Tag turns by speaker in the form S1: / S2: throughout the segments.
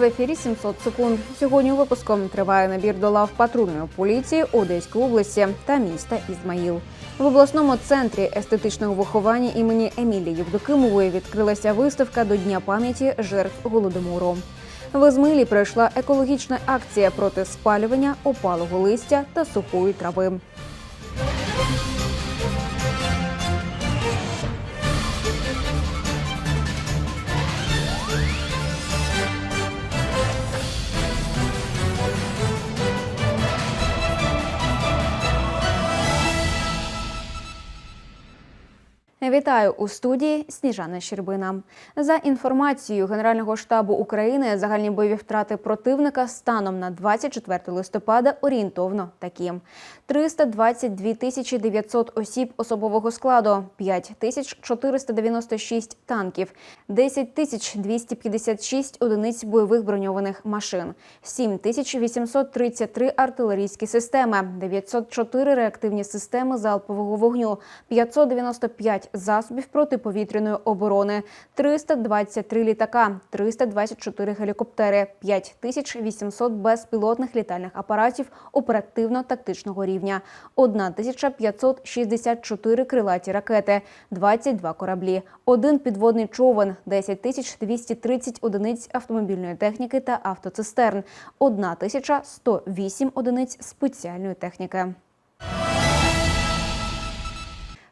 S1: в ефірі 700 секунд. Сьогодні у випуску триває набір до лав патрульної поліції Одеської області та міста Ізмаїл. В обласному центрі естетичного виховання імені Емілії Євдокимової відкрилася виставка до Дня пам'яті жертв голодомору. В Ізмаїлі пройшла екологічна акція проти спалювання опалого листя та сухої трави. Вітаю у студії Сніжана Щербина. За інформацією Генерального штабу України, загальні бойові втрати противника станом на 24 листопада орієнтовно такі: 322 тисячі 900 осіб особового складу, 5 тисяч 496 танків, 10 тисяч 256 одиниць бойових броньованих машин, 7 тисяч 833 артилерійські системи, 904 реактивні системи залпового вогню, 595 засобів протиповітряної оборони, 323 літака, 324 гелікоптери, 5800 безпілотних літальних апаратів оперативно-тактичного рівня, 1564 крилаті ракети, 22 кораблі, один підводний човен, 10 230 одиниць автомобільної техніки та автоцистерн, 1108 одиниць спеціальної техніки.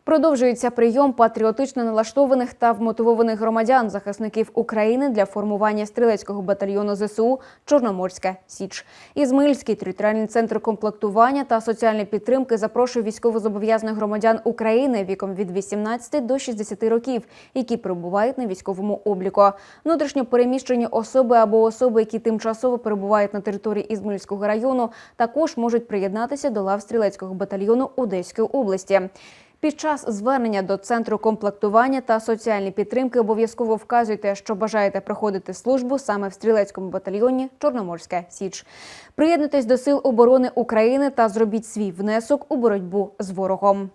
S1: Продовжується прийом патріотично налаштованих та вмотивованих громадян, захисників України для формування стрілецького батальйону ЗСУ Чорноморська Січ. Ізмаїльський територіальний центр комплектування та соціальної підтримки запрошує військовозобов'язаних громадян України віком від 18 до 60 років, які перебувають на військовому обліку. Внутрішньо переміщені особи або особи, які тимчасово перебувають на території Ізмаїльського району, також можуть приєднатися до лав стрілецького батальйону Одеської області. Під час звернення до центру комплектування та соціальної підтримки обов'язково вказуйте, що бажаєте проходити службу саме в стрілецькому батальйоні Чорноморська Січ. Приєднуйтесь до сил оборони України та зробіть свій внесок у боротьбу з ворогом.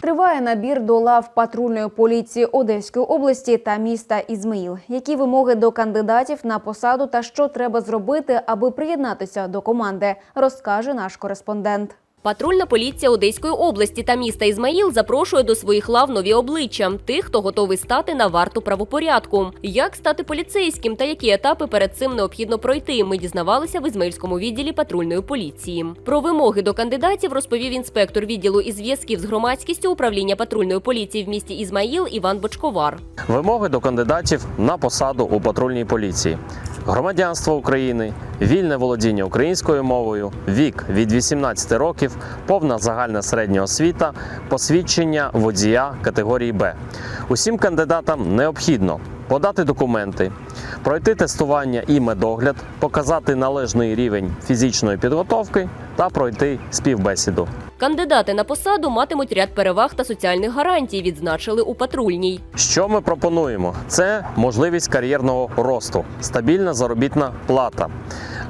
S1: Триває набір до лав патрульної поліції Одеської області та міста Ізмаїл. Які вимоги до кандидатів на посаду та що треба зробити, аби приєднатися до команди, розкаже наш кореспондент.
S2: Патрульна поліція Одеської області та міста Ізмаїл запрошує до своїх лав нові обличчя тих, хто готовий стати на варту правопорядку. Як стати поліцейським та які етапи перед цим необхідно пройти? Ми дізнавалися в Ізмаїльському відділі патрульної поліції. Про вимоги до кандидатів розповів інспектор відділу із зв'язків з громадськістю управління патрульної поліції в місті Ізмаїл Іван Бочковар.
S3: Вимоги до кандидатів на посаду у патрульній поліції. Громадянство України, вільне володіння українською мовою, вік від 18 років, повна загальна середня освіта, посвідчення водія категорії Б. Усім кандидатам необхідно подати документи, пройти тестування і медогляд, показати належний рівень фізичної підготовки та пройти співбесіду.
S2: Кандидати на посаду матимуть ряд переваг та соціальних гарантій, відзначили у патрульній.
S3: Що ми пропонуємо? Це можливість кар'єрного росту, стабільна заробітна плата,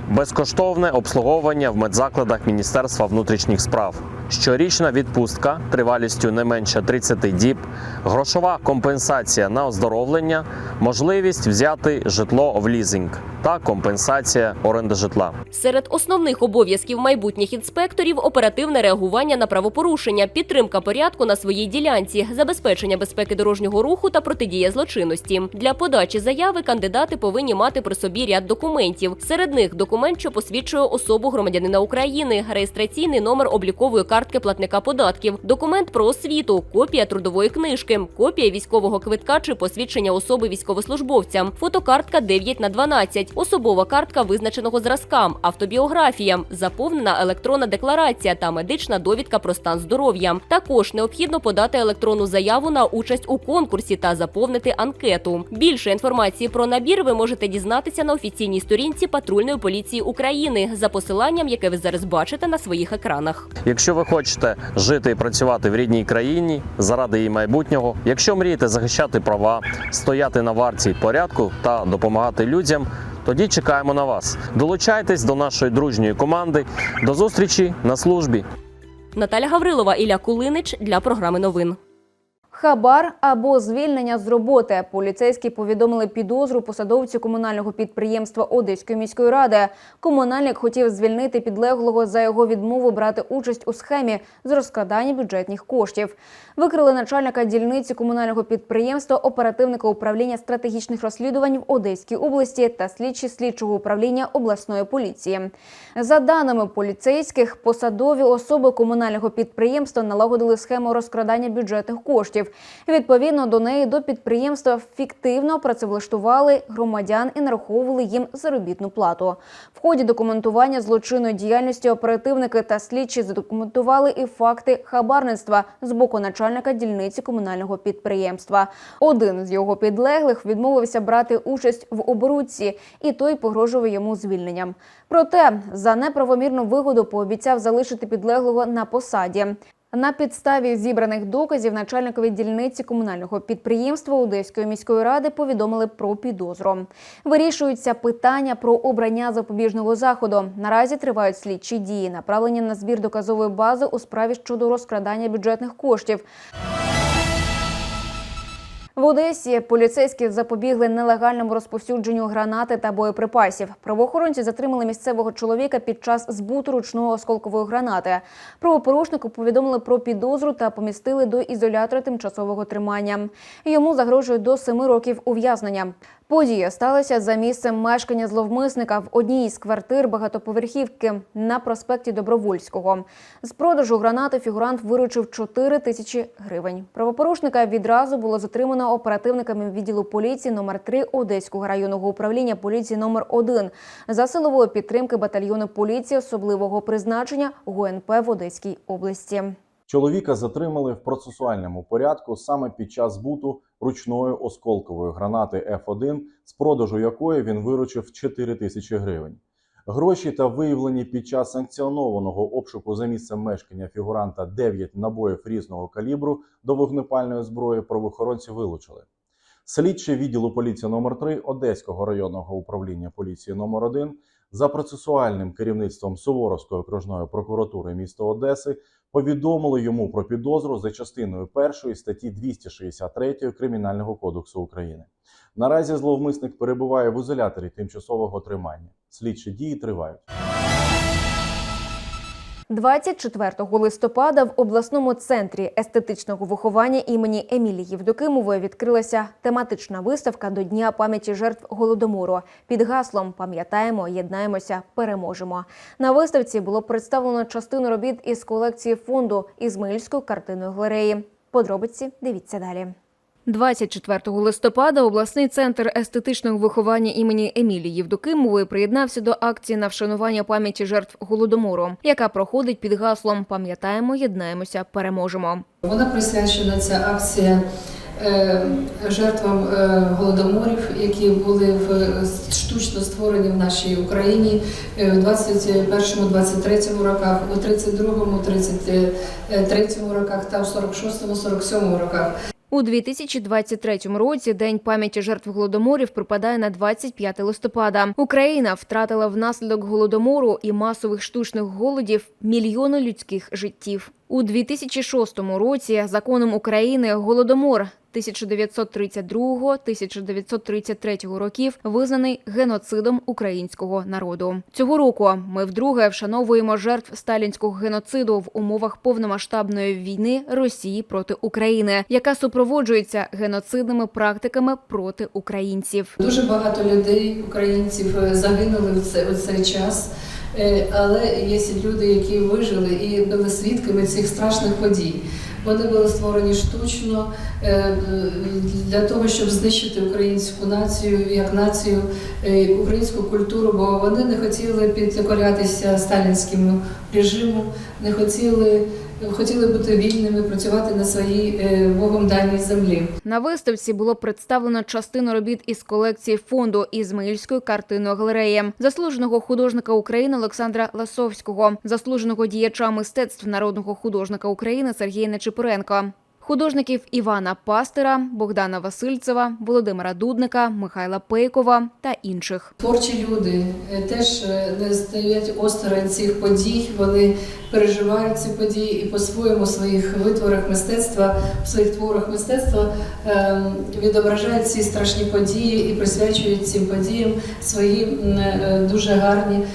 S3: безкоштовне обслуговування в медзакладах Міністерства внутрішніх справ, щорічна відпустка тривалістю не менше 30 діб, грошова компенсація на оздоровлення, можливість взяти житло в лізинг та компенсація оренди житла.
S2: Серед основних обов'язків майбутніх інспекторів оперативне реагування на правопорушення, підтримка порядку на своїй ділянці, забезпечення безпеки дорожнього руху та протидія злочинності. Для подачі заяви кандидати повинні мати при собі ряд документів. Серед них документ, що посвідчує особу громадянина України, реєстраційний номер облікової картки платника податків, документ про освіту, копія трудової книжки, копія військового квитка чи посвідчення особи військовослужбовця, фотокартка 9 на 12, особова картка визначеного зразка, автобіографія, заповнена електронна декларація та медична довідка про стан здоров'я. Також необхідно подати електронну заяву на участь у конкурсі та заповнити анкету. Більше інформації про набір ви можете дізнатися на офіційній сторінці патрульної поліції України за посиланням, яке ви зараз бачите на своїх екранах.
S3: Якщо ви хочете жити і працювати в рідній країні заради її майбутнього, якщо мрієте захищати права, стояти на варті порядку та допомагати людям. Тоді чекаємо на вас. Долучайтесь до нашої дружньої команди. До зустрічі на службі.
S2: Наталя Гаврилова, Ілля Кулинич для програми новин.
S1: Хабар або звільнення з роботи. Поліцейські повідомили підозру посадовцю комунального підприємства Одеської міської ради. Комунальник хотів звільнити підлеглого за його відмову брати участь у схемі з розкрадання бюджетних коштів. Викрили начальника дільниці комунального підприємства, оперативника управління стратегічних розслідувань в Одеській області та слідчі слідчого управління обласної поліції. За даними поліцейських, посадові особи комунального підприємства налагодили схему розкрадання бюджетних коштів. Відповідно до неї до підприємства фіктивно працевлаштували громадян і нараховували їм заробітну плату. В ході документування злочинної діяльності оперативники та слідчі задокументували і факти хабарництва з боку начальника дільниці комунального підприємства. Один з його підлеглих відмовився брати участь в оборудці, і той погрожував йому звільненням. Проте за неправомірну вигоду пообіцяв залишити підлеглого на посаді. На підставі зібраних доказів начальникові дільниці комунального підприємства Одеської міської ради повідомили про підозру. Вирішуються питання про обрання запобіжного заходу. Наразі тривають слідчі дії, направлені на збір доказової бази у справі щодо розкрадання бюджетних коштів. В Одесі поліцейські запобігли нелегальному розповсюдженню гранати та боєприпасів. Правоохоронці затримали місцевого чоловіка під час збуту ручної осколкової гранати. Правопорушнику повідомили про підозру та помістили до ізолятора тимчасового тримання. Йому загрожує до семи років ув'язнення. Подія сталася за місцем мешкання зловмисника в одній із квартир багатоповерхівки на проспекті Добровольського. З продажу гранати фігурант виручив 4 тисячі гривень. Правопорушника відразу було затримано оперативниками відділу поліції номер 3 Одеського районного управління поліції номер 1 за силової підтримки батальйону поліції особливого призначення ГУНП в Одеській області.
S4: Чоловіка затримали в процесуальному порядку саме під час збуту ручної осколкової гранати F1, з продажу якої він виручив 4 тисячі гривень. Гроші та виявлені під час санкціонованого обшуку за місцем мешкання фігуранта 9 набоїв різного калібру до вогнепальної зброї правоохоронці вилучили. Слідчі відділу поліції номер 3 Одеського районного управління поліції номер 1 за процесуальним керівництвом Суворовської окружної прокуратури міста Одеси повідомили йому про підозру за частиною 1 статті 263 Кримінального кодексу України. Наразі зловмисник перебуває в ізоляторі тимчасового тримання. Слідчі дії тривають.
S1: 24 листопада в обласному центрі естетичного виховання імені Емілії Євдокимової відкрилася тематична виставка до Дня пам'яті жертв голодомору під гаслом Пам'ятаємо, єднаємося, переможемо. На виставці було представлено частину робіт із колекції фонду Ізмаїльської картинної галереї. Подробиці дивіться далі. 24 листопада обласний центр естетичного виховання імені Емілії Євдокимової приєднався до акції на вшанування пам'яті жертв голодомору, яка проходить під гаслом Пам'ятаємо, єднаємося, переможемо.
S5: Вона присвячена ця акція е, жертвам е, голодоморів, які були в штучно створені в нашій Україні е, в 21-23 роках, у 32-му, 33-му роках та в 46-му, 47-му роках.
S1: У 2023 році День пам'яті жертв голодоморів припадає на 25 листопада. Україна втратила внаслідок голодомору і масових штучних голодів мільйони людських життів. У 2006 році законом України голодомор 1932-1933 років визнаний геноцидом українського народу. Цього року ми вдруге вшановуємо жертв сталінського геноциду в умовах повномасштабної війни Росії проти України, яка супроводжується геноцидними практиками проти українців.
S5: Дуже багато людей, українців, е, загинули в цей, час. Е, Але є люди, які вижили і були свідками цих страшних подій. Вони були створені штучно е, для того, щоб знищити українську націю як націю, е, українську культуру, бо вони не хотіли підкорятися сталінському режиму, не хотіли, хотіли бути вільними, працювати на своїй е, богом даній землі.
S1: На виставці було представлено частину робіт із колекції фонду Ізмаїльської картинної галереї, заслуженого художника України Олександра Ласовського, заслуженого діяча мистецтв народного художника України Сергія Нечипоренко. Художників Івана Пастера, Богдана Васильцева, Володимира Дудника, Михайла Пейкова та інших.
S5: Творчі люди е, теж е, не стоять осторонь цих подій. Вони переживають ці події і по-своєму в своїх витворах мистецтва, в своїх творах мистецтва е, відображають ці страшні події і присвячують цим подіям свої е, дуже гарні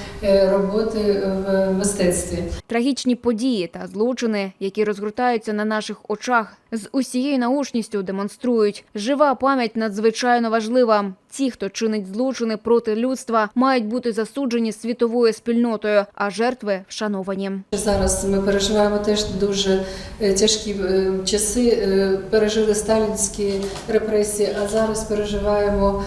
S5: роботи в мистецтві.
S1: Трагічні події та злочини, які розгортаються на наших очах, з усією научністю демонструють. Жива пам'ять надзвичайно важлива. Ті, хто чинить злочини проти людства, мають бути засуджені світовою спільнотою, а жертви вшановані.
S5: Зараз ми переживаємо теж дуже е, тяжкі е, часи. е, Пережили сталінські репресії, а зараз переживаємо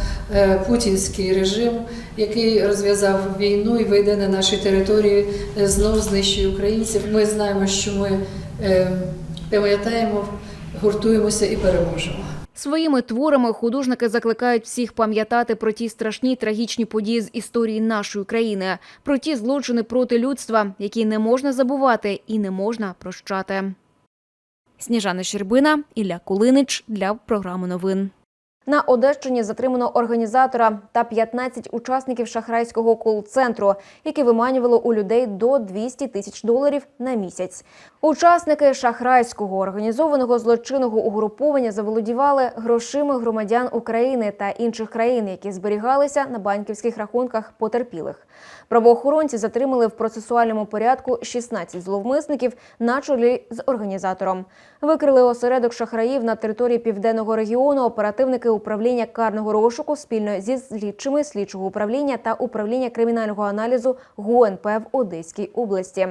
S5: путінський режим, який розв'язав війну і вийде на наші території, знову знищує українців. Ми знаємо, що ми пам'ятаємо, гуртуємося і переможемо.
S1: Своїми творами художники закликають всіх пам'ятати про ті страшні трагічні події з історії нашої країни, про ті злочини проти людства, які не можна забувати і не можна прощати. Сніжана Щербина, Ілля Кулинич для програми новин. На Одещині затримано організатора та 15 учасників шахрайського кол-центру, які виманювали у людей до 200 тисяч доларів на місяць. Учасники шахрайського організованого злочинного угруповання заволодівали грошима громадян України та інших країн, які зберігалися на банківських рахунках потерпілих. Правоохоронці затримали в процесуальному порядку 16 зловмисників на чолі з організатором. Викрили осередок шахраїв на території південного регіону. Оперативники управління карного розшуку спільно зі слідчими слідчого управління та управління кримінального аналізу ГУНП в Одеській області.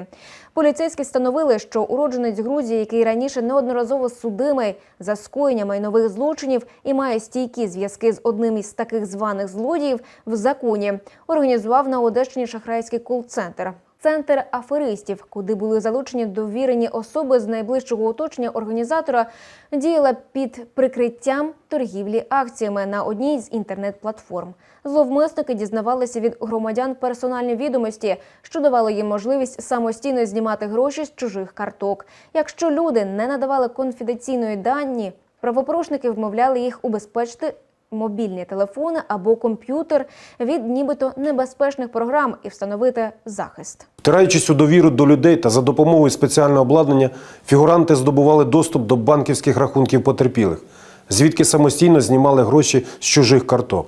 S1: Поліцейські встановили, що уродженець Грузії, який раніше неодноразово судимий за скоєння майнових злочинів і має стійкі зв'язки з одним із таких званих злодіїв в законі, організував на Одещині шахрайський кол-центр. Центр аферистів, куди були залучені довірені особи з найближчого оточення організатора, діяла під прикриттям торгівлі акціями на одній з інтернет-платформ. Зловмисники дізнавалися від громадян персональні відомості, що давало їм можливість самостійно знімати гроші з чужих карток. Якщо люди не надавали конфіденційної дані, правопорушники вмовляли їх убезпечити мобільні телефони або комп'ютер від нібито небезпечних програм і встановити захист.
S6: Втираючись у довіру до людей та за допомогою спеціального обладнання, фігуранти здобували доступ до банківських рахунків потерпілих, звідки самостійно знімали гроші з чужих карток.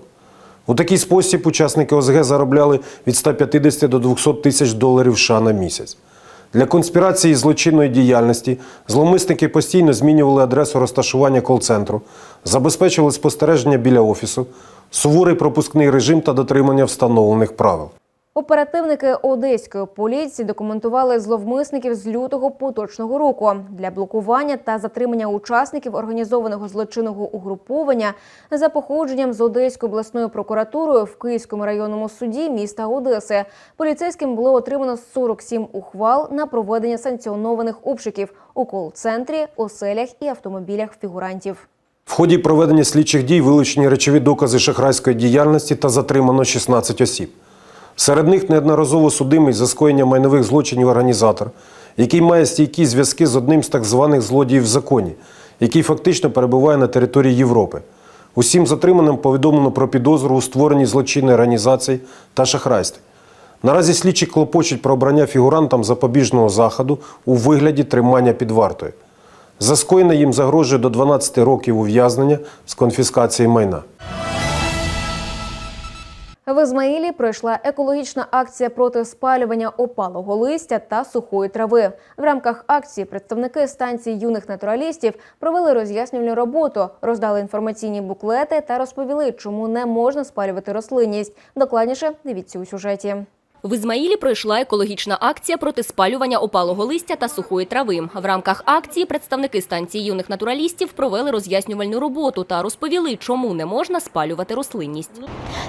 S6: У такий спосіб учасники ОСГ заробляли від 150 до 200 тисяч доларів США на місяць. Для конспірації злочинної діяльності зловмисники постійно змінювали адресу розташування кол-центру, забезпечували спостереження біля офісу, суворий пропускний режим та дотримання встановлених правил.
S1: Оперативники одеської поліції документували зловмисників з лютого поточного року для блокування та затримання учасників організованого злочинного угруповання за походженням з Одеською обласною прокуратурою в Київському районному суді міста Одеси. Поліцейським було отримано 47 ухвал на проведення санкціонованих обшуків у кол-центрі, оселях і автомобілях фігурантів.
S6: В ході проведення слідчих дій вилучені речові докази шахрайської діяльності та затримано 16 осіб. Серед них неодноразово судимий за скоєння майнових злочинів організатор, який має стійкі зв'язки з одним з так званих злодіїв в законі, який фактично перебуває на території Європи. Усім затриманим повідомлено про підозру у створенні злочинної організації та шахрайстві. Наразі слідчі клопочуть про обрання фігурантам запобіжного заходу у вигляді тримання під вартою. За скоєне їм загрожує до 12 років ув'язнення з конфіскації майна.
S1: В Ізмаїлі пройшла екологічна акція проти спалювання опалого листя та сухої трави. В рамках акції представники станції юних натуралістів провели роз'яснювальну роботу, роздали інформаційні буклети та розповіли, чому не можна спалювати рослинність. Докладніше дивіться у сюжеті.
S2: В Ізмаїлі пройшла екологічна акція проти спалювання опалого листя та сухої трави. В рамках акції представники станції юних натуралістів провели роз'яснювальну роботу та розповіли, чому не можна спалювати рослинність.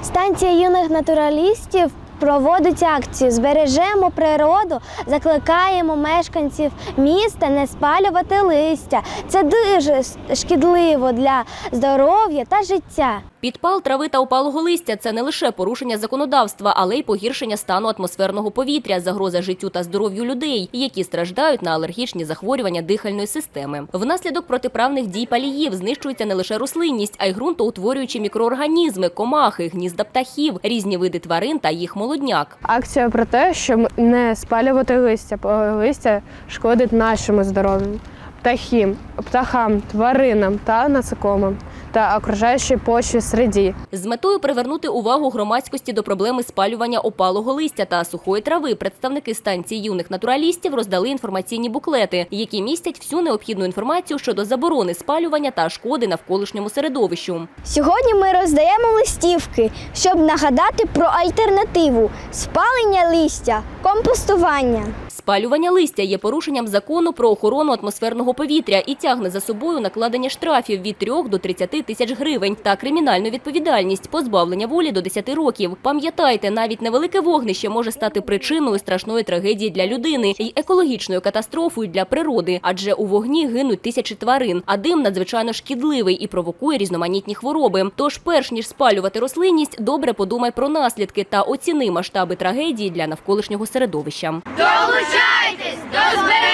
S7: Станція юних натуралістів проводить акцію Збережемо природу, закликаємо мешканців міста не спалювати листя. Це дуже шкідливо для здоров'я та життя.
S2: Підпал трави та опалого листя це не лише порушення законодавства, але й погіршення стану атмосферного повітря, загроза життю та здоров'ю людей, які страждають на алергічні захворювання дихальної системи. Внаслідок протиправних дій паліїв знищується не лише рослинність, а й ґрунтоутворюючі мікроорганізми, комахи, гнізда птахів, різні види тварин та їх молодняк.
S8: Акція про те, щоб не спалювати листя, бо листя шкодить нашому здоров'ю, птахам, птахам, тваринам та насекомим та окружаючій почві середі.
S2: З метою привернути увагу громадськості до проблеми спалювання опалого листя та сухої трави, представники станції юних натуралістів роздали інформаційні буклети, які містять всю необхідну інформацію щодо заборони спалювання та шкоди навколишньому середовищу.
S7: Сьогодні ми роздаємо листівки, щоб нагадати про альтернативу спалення листя, компостування.
S2: Спалювання листя є порушенням закону про охорону атмосферного повітря і тягне за собою накладення штрафів від 3 до 30 тисяч гривень та кримінальну відповідальність позбавлення волі до 10 років. Пам'ятайте, навіть невелике вогнище може стати причиною страшної трагедії для людини і екологічною катастрофою для природи, адже у вогні гинуть тисячі тварин, а дим надзвичайно шкідливий і провокує різноманітні хвороби. Тож, перш ніж спалювати рослинність, добре подумай про наслідки та оціни масштаби трагедії для навколишнього середовища. Долучайтесь до збереження!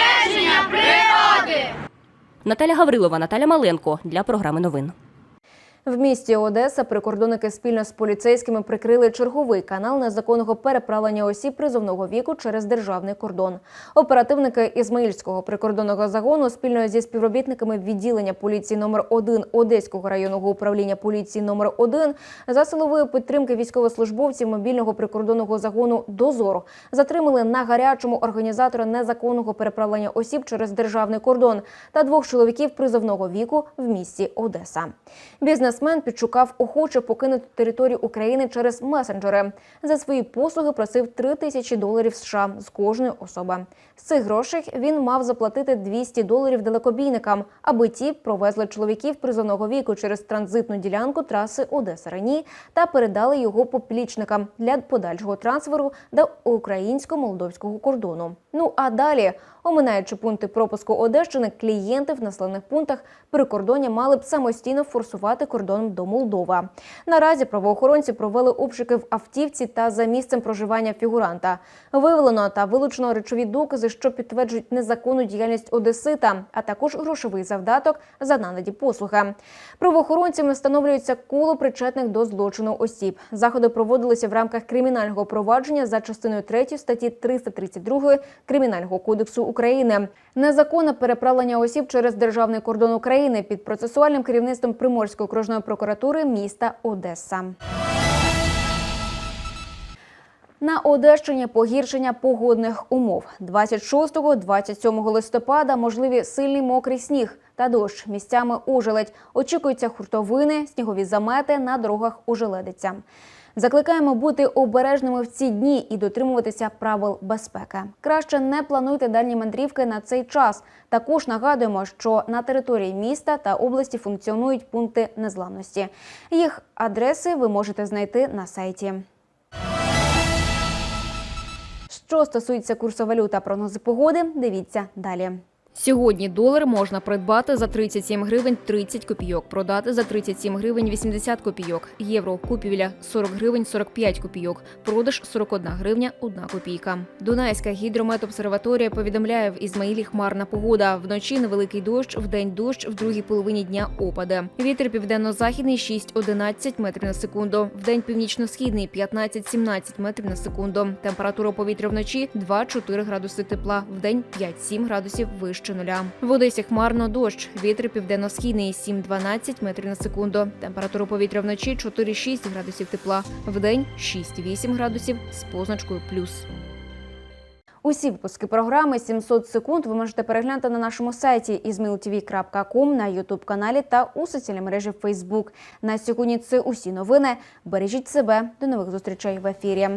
S2: Наталя Гаврилова, Наталя Маленко для програми новин.
S1: В місті Одеса прикордонники спільно з поліцейськими прикрили черговий канал незаконного переправлення осіб призовного віку через державний кордон. Оперативники Ізмаїльського прикордонного загону спільно зі співробітниками відділення поліції номер 1 Одеського районного управління поліції номер 1 за силової підтримки військовослужбовців мобільного прикордонного загону Дозор затримали на гарячому організатора незаконного переправлення осіб через державний кордон та двох чоловіків призовного віку в місті Одеса. Бізнесмен підшукав охоче покинути територію України через месенджери. За свої послуги просив 3 тисячі доларів США з кожної особи. З цих грошей він мав заплатити 200 доларів далекобійникам, аби ті провезли чоловіків призовного віку через транзитну ділянку траси Одеса Рені та передали його поплічникам для подальшого трансферу до українсько-молдовського кордону. Ну а далі, оминаючи пункти пропуску Одещини, клієнти в населених пунктах прикордоння мали б самостійно форсувати кордон до Молдова. Наразі правоохоронці провели обшуки в автівці та за місцем проживання фігуранта. Виявлено та вилучено речові докази, що підтверджують незаконну діяльність Одесита, а також грошовий завдаток за надані послуги. Правоохоронцями встановлюється коло причетних до злочину осіб. Заходи проводилися в рамках кримінального провадження за частиною 3 статті 332 Кримінального кодексу України. Незаконне переправлення осіб через державний кордон України під процесуальним керівництвом Приморської окружної прокуратури міста Одеса. На Одещині погіршення погодних умов 26-27 листопада можливі сильний мокрий сніг та дощ. Місцями ожеледь. Очікуються хуртовини, снігові замети на дорогах ожеледиться. Закликаємо бути обережними в ці дні і дотримуватися правил безпеки. Краще не плануйте дальні мандрівки на цей час. Також нагадуємо, що на території міста та області функціонують пункти незламності. Їх адреси ви можете знайти на сайті. Що стосується курсу валют та прогнози погоди, дивіться далі.
S9: Сьогодні долар можна придбати за 37 гривень 30 копійок, продати за 37 гривень 80 копійок. Євро купівля 40 гривень 45 копійок, продаж 41 гривня 1 копійка. Дунайська гідрометобсерваторія повідомляє в Ізмаїлі хмарна погода. Вночі невеликий дощ, вдень дощ, в другій половині дня опади. Вітер південно-західний 6-11 метрів на секунду. Вдень північно-східний 15-17 метрів на секунду. Температура повітря вночі 2-4 градуси тепла, вдень 5-7 градусів вище нуля. В Одесі хмарно дощ. Вітер південно-східний 7-12 метрів на секунду. Температура повітря вночі 4-6 градусів тепла, вдень 6-8 градусів з позначкою плюс.
S1: Усі випуски програми «700 секунд ви можете переглянути на нашому сайті izmailtv.com, на youtube каналі та у соціальній мережі Facebook. На сьогодні це усі новини. Бережіть себе. До нових зустрічей в ефірі.